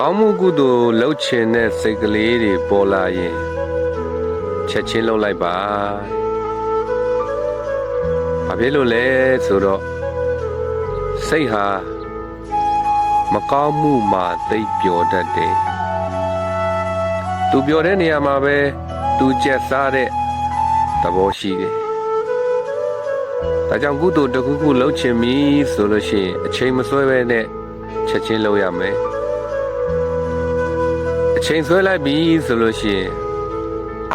ကောင်းမှုကုသိုလ်လှုပ်ချင်တဲ့စိတ်ကလေးတွေပေါ်လာရင်ချက်ချင်းလှုပ်လိုက်ပါဘာဖြစ်လို့လဲဆိုတော့စိတ်ဟာမကောင်းမှုမှသိပ်ပျော်တတ်တယ်သူပျော်တဲ့နေရာမှာပဲသူကျက်စားတဲ့သဘောရှိတယ်ဒါကြောင့်ကုသိုလ်တစ်ခုခုလှုပ်ချင်ပြီဆိုလို့ရှိရင်အချိန်မဆွဲပဲနဲ့ချက်ချင်းလှုပ်ရမယ် အချိန်ဆွဲလိုက်ပြီဆိုလို့ရှိရင်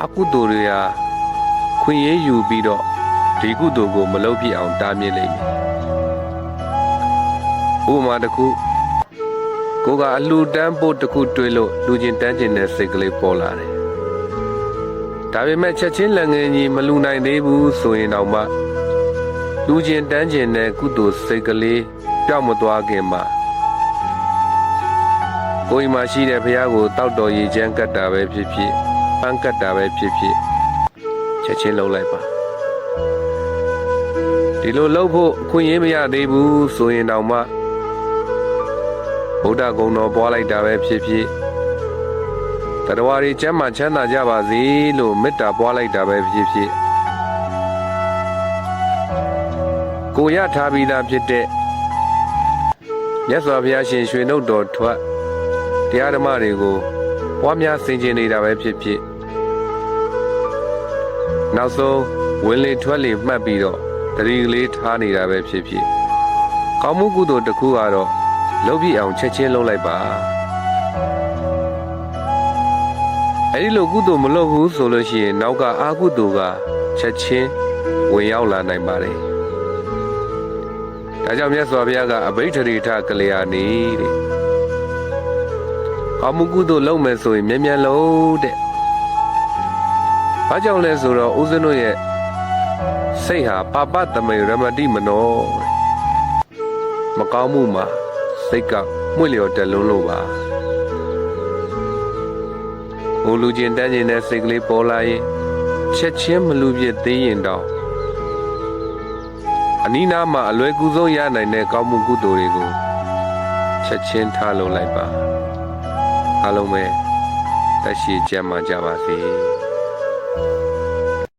အကုသိုလ်တွေဟာခွင့်ရယူပြီးတော့ဒီကုသိုလ်ကိုမလုပ်ပြစ်အောင်တားမြစ်လိမ့်မယ်ဥပမာတစ်ခုကိုကအလှူတန်းဖို့တစ်ခုတွေးလို့လူချင်းတန်းကျင်တဲ့စိတ်ကလေးပေါ်လာတယ်ဒါပေမဲ့ချက်ချင်းလက်ငယ်ကြီးမလူနိုင်သေးဘူးဆိုရင်တော့မှလူချင်းတန်းကျင်တဲ့ကုသိုလ်စိတ်ကလေးပြောင်းမသွားခင်မှာ ကိုယ်မှာရှိတဲ့ဘုရားကိုတောက်တော်ရည်ချမ်းကတ်တာပဲဖြစ်ဖြစ်ပန်းကတ်တာပဲဖြစ်ဖြစ်ချက်ချင်းလှုပ်လိုက်ပါဒီလိုလှုပ်ဖို့အခွင့်အရေးမရသေးဘူးဆိုရင်တော့မှဗုဒ္ဓဂုဏ်တော်ပွားလိုက်တာပဲဖြစ်ဖြစ်တရားဝရီကျမ်းမှချမ်းသာကြပါစေလို့မေတ္တာပွားလိုက်တာပဲဖြစ်ဖြစ်ကိုရထားပြီးသားဖြစ်တဲ့မြတ်စွာဘုရားရှင်ရွှေနှုတ်တော်ထွက် တရားဓမ္မတွေကိုပွားများဆင်ခြင်နေတာပဲဖြစ်ဖြစ်နောက်ဆုံးဝင်လေထွက်လေမှတ်ပြီးတော့တတိကလေးထားနေတာပဲဖြစ်ဖြစ်ကောင်းမှုကုသိုလ်တစ်ခုကတော့လုပ်ပြအောင်ချက်ချင်းလုပ်လိုက်ပါအဲဒီလိုကုသိုလ်မလုပ်ဘူးဆိုလို့ရှိရင်နောက်ကအာကုသိုလ်ကချက်ချင်းဝင်ရောက်လာနိုင်ပါတယ်ဒါကြောင့်မြတ်စွာဘုရားကအဘိဓရိထကလျာဏီတဲ့ ကောင်းမှုကုသိုလ်လုပ်မယ်ဆိုရင်မြန်မြန်လုပ်တဲ့ဘာကြောင့်လဲဆိုတော့ဦးဇင်းတို့ရဲ့စိတ်ဟာပါပတမေရမတိမနောတဲ့မကောင်းမှုမှာစိတ်ကမှု့လျော်တက်လုံးလို့ပါဟိုလူချင်းတန်းချင်းတဲ့စိတ်ကလေးပေါ်လာရင်ချက်ချင်းမလူပြစ်သေးရင်တော့အနီးနားမှာအလွယ်ကူဆုံးရနိုင်တဲ့ကောင်းမှုကုသိုလ်တွေကိုချက်ချင်းထားလုပ်လိုက်ပါ အားလုံးပဲတက်ရှိကြမှာကြပါစေ